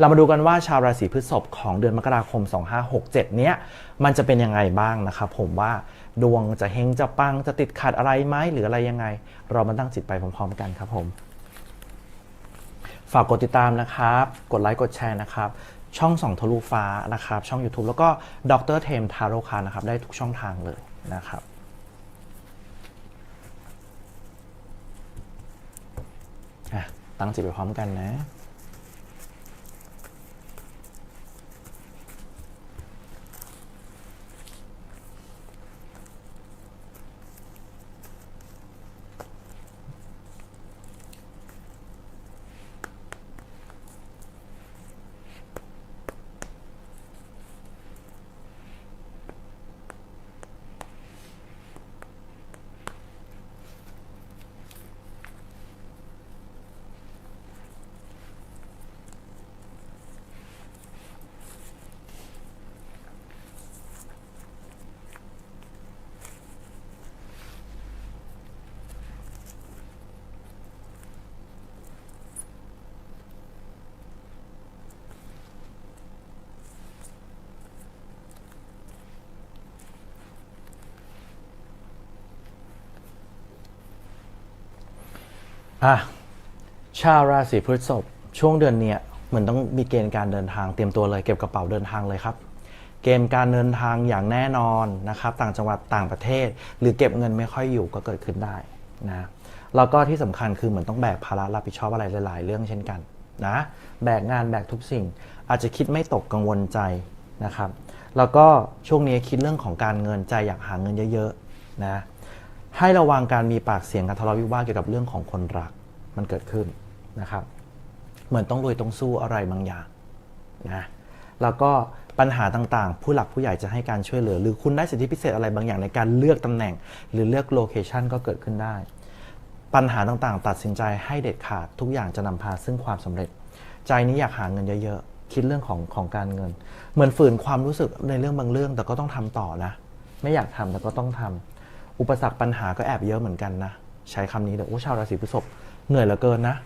เรามาดูกันว่าชาวราศีพฤษภของเดือนมกราคม 2567 เนี้ยมันจะเป็นยังไงบ้างนะครับผมว่าดวงจะเฮงจะปังจะติดขัดอะไรไหมหรืออะไรยังไง เรามาตั้งจิตไปพร้อมๆ กันครับผม ฝากกดติดตามนะครับ กดไลค์กดแชร์นะครับช่องส่องทะลุฟ้านะครับ ช่อง YouTube แล้วก็ดรเทมทาโรคานะครับ ได้ทุกช่องทางเลยนะครับ ตั้งจิตไปพร้อมกันนะ อะชาวราศีพฤษภช่วงเดือนเนี้ยเหมือนต้องมีเกณฑ์การเดินทางเตรียมตัวเลยเก็บกระเป๋าเดินทางเลยครับ เกณฑ์การเดินทางอย่างแน่นอนนะครับ ต่างจังหวัดต่างประเทศ หรือเก็บเงินไม่ค่อยอยู่ก็เกิดขึ้นได้นะแล้วก็ที่สำคัญคือเหมือนต้องแบกภาระรับผิดชอบอะไรหลาย ๆ เรื่องเช่นกันนะแบกงานแบกทุกสิ่ง อาจจะคิดไม่ตกกังวลใจนะครับ แล้วก็ช่วงนี้คิดเรื่องของการเงินใจอยากหาเงินเยอะๆนะ ให้ระวังการมีปากเสียงกันทะเลาะวิวาทเกี่ยวกับเรื่องของคนรักมันเกิดขึ้นนะครับ เหมือนต้องลุยต้องสู้อะไรบางอย่างนะแล้วก็ปัญหาต่างๆ ผู้หลักผู้ใหญ่จะให้การช่วยเหลือ หรือคุณได้สิทธิพิเศษอะไรบางอย่างในการเลือกตำแหน่ง หรือเลือกโลเคชันก็เกิดขึ้นได้ ปัญหาต่างๆ ตัดสินใจให้เด็ดขาดทุกอย่างจะนำพาซึ่งความสำเร็จ ใจนี้อยากหาเงินเยอะๆ คิดเรื่องของของการเงิน เหมือนฝืนความรู้สึกในเรื่องบางเรื่องแต่ก็ต้องทำต่อนะ ไม่อยากทำแต่ก็ต้องทำ อุปสรรคปัญหาก็แอบเยอะเหมือนกันนะ ใช้คำนี้เลยโอ้ชาวราศีพฤษภเหนื่อยเหลือเกินนะ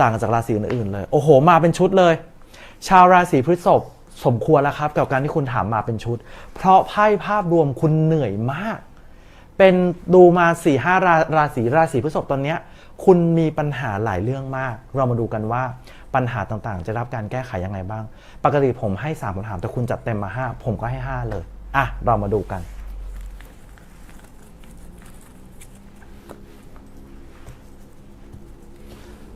ต่างจากราศีอื่นๆเลย โอ้โห มาเป็นชุดเลย ชาวราศีพฤษภสมควรแล้วครับ กับการที่คุณถามมาเป็นชุด เพราะไพ่ภาพรวมคุณเหนื่อยมาก เป็นดูมา4ี่ห้าราราศีราศีพฤษภตอนเนี้ยคุณมีปัญหาหลายเรื่องมาก เรามาดูกันว่าปัญหาต่างๆ จะรับการแก้ไขยังไงบ้าง ปกติผมให้3คำถามแต่คุณจัดเต็มมา 5 ผมก็ให้ 5 เลย อะ เรามาดูกัน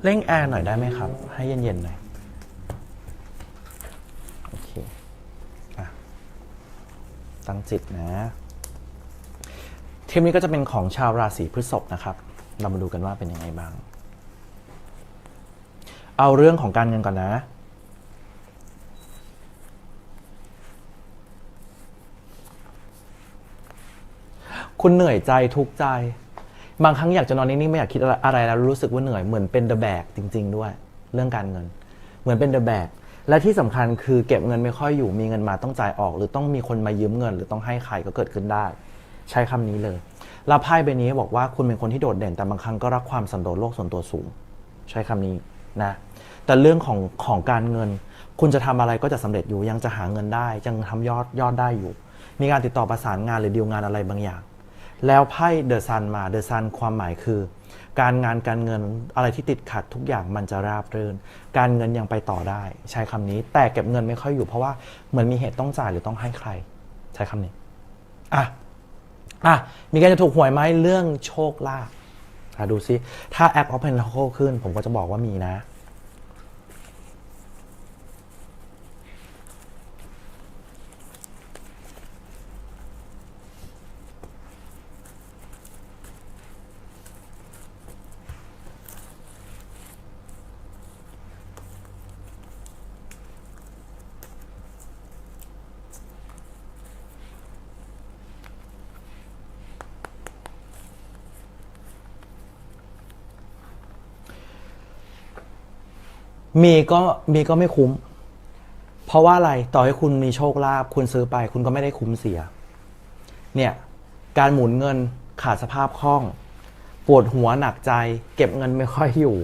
เร่งแอร์หน่อยได้ไหมครับ ให้เย็นๆหน่อย โอเคอะตั้งจิตนะเทปนี้ก็จะเป็นของชาวราศีพฤษภนะครับ เรามาดูกันว่าเป็นยังไงบ้าง เอาเรื่องของการเงินก่อนนะ คุณเหนื่อยใจทุกใจ บางครั้งอยากจะนอนนิ่งๆไม่อยากคิดอะไรแล้วรู้สึกว่าเหนื่อยเหมือนเป็นเดอะแบกจริง ๆ ด้วยเรื่องการเงิน เหมือนเป็นเดอะแบกและที่สำคัญคือเก็บเงินไม่ค่อยอยู่มีเงินมาต้องจ่ายออก หรือต้องมีคนมายืมเงิน หรือต้องให้ใครก็เกิดขึ้นได้ ใช้คำนี้เลยแล้วไพ่ใบนี้บอกว่าคุณเป็นคนที่โดดเด่นแต่บางครั้งก็รักความสันโดษโลกส่วนตัวสูง ใช้คำนี้นะแต่เรื่องของของการเงิน คุณจะทำอะไรก็จะสำเร็จอยู่ยังจะหาเงินได้ยังทำยอดยอดได้อยู่ มีการติดต่อประสานงานหรือดีลงานอะไรบางอย่าง แล้วไพ่เดอะซันมาเดอะซันความหมายคือ การงานการเงินอะไรที่ติดขัดทุกอย่างมันจะราบรื่น การเงินยังไปต่อได้ ใช้คำนี้ แต่เก็บเงินไม่ค่อยอยู่เพราะว่าเหมือนมีเหตุต้องจ่ายหรือต้องให้ใคร ใช้คำนี้อะอะมีการจะถูกหวยไหมเรื่องโชคลาภอะดูซิถ้าแอป Open Local ขึ้น ผมก็จะบอกว่ามีนะ มีก็มีก็ไม่คุ้ม เพราะว่าอะไรต่อให้คุณมีโชคลาภคุณซื้อไป คุณก็ไม่ได้คุ้มเสีย เนี่ย การหมุนเงินขาดสภาพคล่อง ปวดหัวหนักใจ เก็บเงินไม่ค่อยอยู่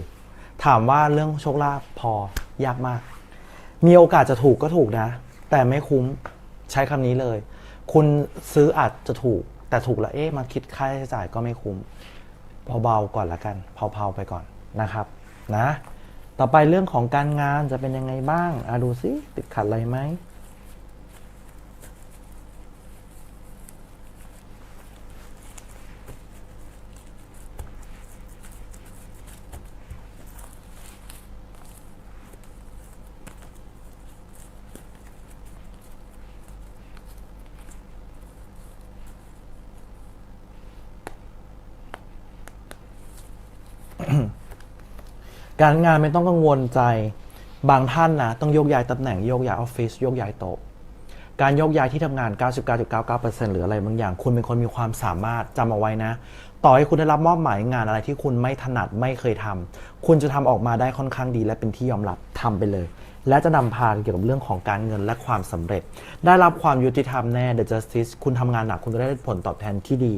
ถามว่าเรื่องโชคลาภพอยากมาก มีโอกาสจะถูกก็ถูกนะ แต่ไม่คุ้มใช้คำนี้เลย คุณซื้ออาจจะถูก แต่ถูกแล้วเอ๊ะมาคิดค่าใช้จ่ายก็ไม่คุ้มเบาๆก่อนละกันเผาๆไปก่อนนะครับ นะ ต่อไปเรื่องของการงานจะเป็นยังไงบ้างอาดูซิติดขัดอะไรไหม การงานไม่ต้องกังวลใจ บางท่านนะต้องโยกย้ายตำแหน่งโยกย้ายออฟฟิศโยกย้ายโต๊ะการโยกย้ายที่ทำงาน 99.99%หรืออะไรบางอย่าง คุณเป็นคนมีความสามารถจำเอาไว้นะ ต่อให้คุณได้รับมอบหมายงานอะไรที่คุณไม่ถนัดไม่เคยทำคุณจะทำออกมาได้ค่อนข้างดี และเป็นที่ยอมรับทำไปเลย และจะนำพาเกี่ยวกับเรื่องของการเงินและความสำเร็จ ได้รับความยุติธรรมแน่ The Justice คุณทำงานหนักคุณจะได้ผลตอบแทนที่ดี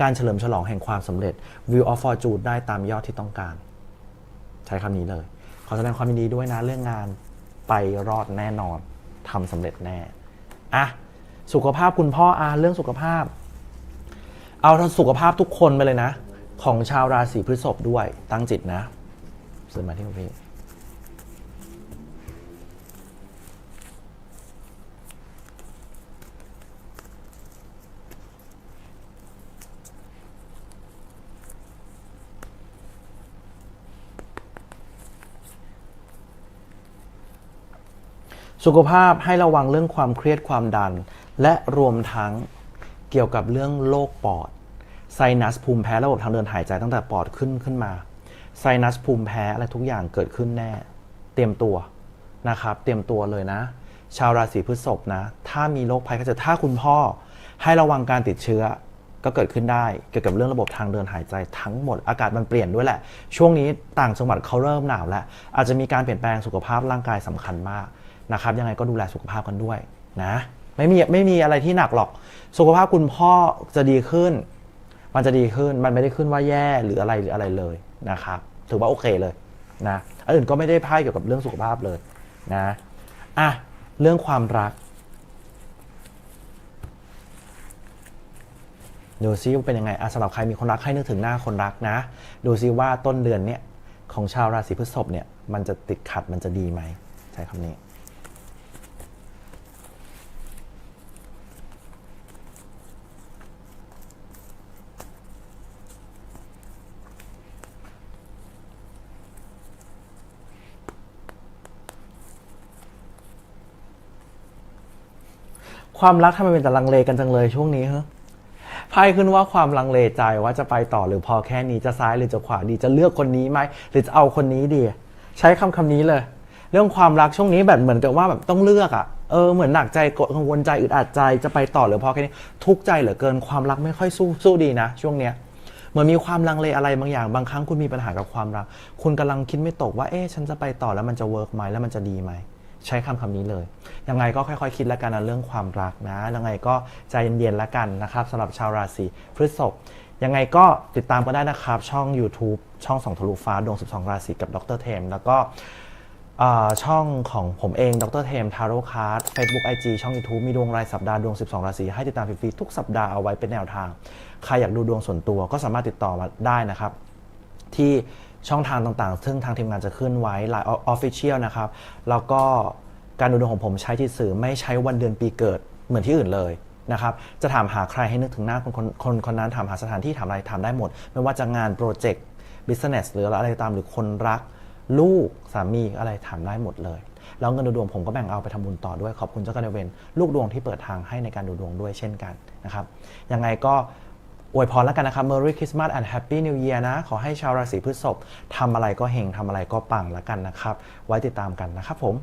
การเฉลิมฉลองแห่งความสำเร็จ View of Fortune ได้ตามยอดที่ต้องการ ใช้คำนี้เลย ขอแสดงความยินดีด้วยนะเรื่องงานไปรอดแน่นอนทำสำเร็จแน่อะสุขภาพคุณพ่ออาเรื่องสุขภาพ เอาทั้งสุขภาพทุกคนไปเลยนะ ของชาวราศีพฤษภด้วยตั้งจิตนะเสริมมาที่คุณพี่ สุขภาพให้ระวังเรื่องความเครียดความดัน และรวมทั้งเกี่ยวกับเรื่องโรคปอดไซนัสภูมิแพ้ระบบทางเดินหายใจตั้งแต่ปอดขึ้นขึ้นมาไซนัสภูมิแพ้อะไรทุกอย่างเกิดขึ้นแน่ เตรียมตัวนะครับ เตรียมตัวเลยนะ ชาวราศีพฤษภนะ ถ้ามีโรคภัยไข้เจ็บถ้าคุณพ่อ ให้ระวังการติดเชื้อก็เกิดขึ้นได้ เกี่ยวกับเรื่องระบบทางเดินหายใจทั้งหมดอากาศมันเปลี่ยนด้วยแหละ ช่วงนี้ต่างจังหวัดเขาเริ่มหนาวแล้วอาจจะมีการเปลี่ยนแปลงสุขภาพร่างกายสำคัญมาก นะครับยังไงก็ดูแลสุขภาพกันด้วยนะไม่มีไม่มีอะไรที่หนักหรอก สุขภาพคุณพ่อจะดีขึ้น มันจะดีขึ้นมันไม่ได้ขึ้นว่าแย่หรืออะไรหรืออะไรเลยนะครับถือว่าโอเคเลยนะอันอื่นก็ไม่ได้พ่ายเกี่ยวกับเรื่องสุขภาพเลยนะอะเรื่องความรักดูซิว่าเป็นยังไงอะสำหรับใครมีคนรักให้นึกถึงหน้าคนรักนะ ดูซิว่าต้นเดือนเนี้ยของชาวราศีพฤษภเนี่ยมันจะติดขัดมันจะดีไหมใช้คำนี้ ความรักทำไมเป็นแต่ลังเลกันจังเลยช่วงนี้ฮะไพ่ขึ้นว่าความลังเลใจว่าจะไปต่อหรือพอแค่นี้จะซ้ายหรือจะขวาดีจะเลือกคนนี้ไหมหรือจะเอาคนนี้ดี ใช้คำคำนี้เลย เรื่องความรักช่วงนี้แบบเหมือนกับว่าแบบต้องเลือกอะ่ะเออเหมือนหนักใจกดกังวลใจอึดอัดใจจะไปต่อหรือพอแค่นี้ทุกใจเหลือเกินความรักไม่ค่อยสู้สู้ดีนะ ช่วงเนี้ยเหมือนมีความลังเลอะไรบางอย่างบางครั้งคุณมีปัญหากับความรัก คุณกำลังคิดไม่ตกว่าเอ๊ะฉันจะไปต่อแล้วมันจะเวิร์กไหมแล้วมันจะดีไหม ใช้คำคำนี้เลย ยังไงก็ค่อยๆ คิดแล้วกันนะเรื่องความรักนะ ยังไงก็ใจเย็นๆแล้วกันนะครับสำหรับชาวราศีพฤษภ ยังไงก็ติดตามก็ได้นะครับ ช่อง YouTube ช่องสองทะลุฟ้าดวง 12 ราศีกับดรเทม แล้วก็ช่องของผมเอง ดรเทม ทาโร่คาร์ด Facebook IG ช่อง YouTube มีดวงรายสัปดาห์ดวง 12 ราศีให้ติดตามฟรีๆทุกสัปดาห์เอาไว้เป็นแนวทาง ใครอยากดูดวงส่วนตัวก็สามารถติดต่อมาได้นะครับ ที่ ช่องทางต่างๆ ซึ่งทางทีมงานจะขึ้นไว้ไลน์ออฟฟิเชียลนะครับ แล้วก็การดูดวงของผมใช้ที่สื่อไม่ใช้วันเดือนปีเกิดเหมือนที่อื่นเลยนะครับ จะถามหาใครให้นึกถึงหน้าคนคนคนคนนั้นถามหาสถานที่ถามอะไรถามได้หมด ไม่ว่าจะงานโปรเจกต์บิสเนสหรืออะไรตามหรือคนรัก ลูกสามีอะไรถามได้หมดเลย แล้วเงินดูดวงผมก็แบ่งเอาไปทำบุญต่อด้วยขอบคุณเจ้ากรรมนายเวรลูกดวงที่เปิดทางให้ในการดูดวงด้วยเช่นกันนะครับยังไงก็ อวยพรแล้วกันนะครับ Merry Christmas and Happy New Year นะ ขอให้ชาวราศีพฤษภทำอะไรก็เฮงทำอะไรก็ปังแล้วกันนะครับ ไว้ติดตามกันนะครับผม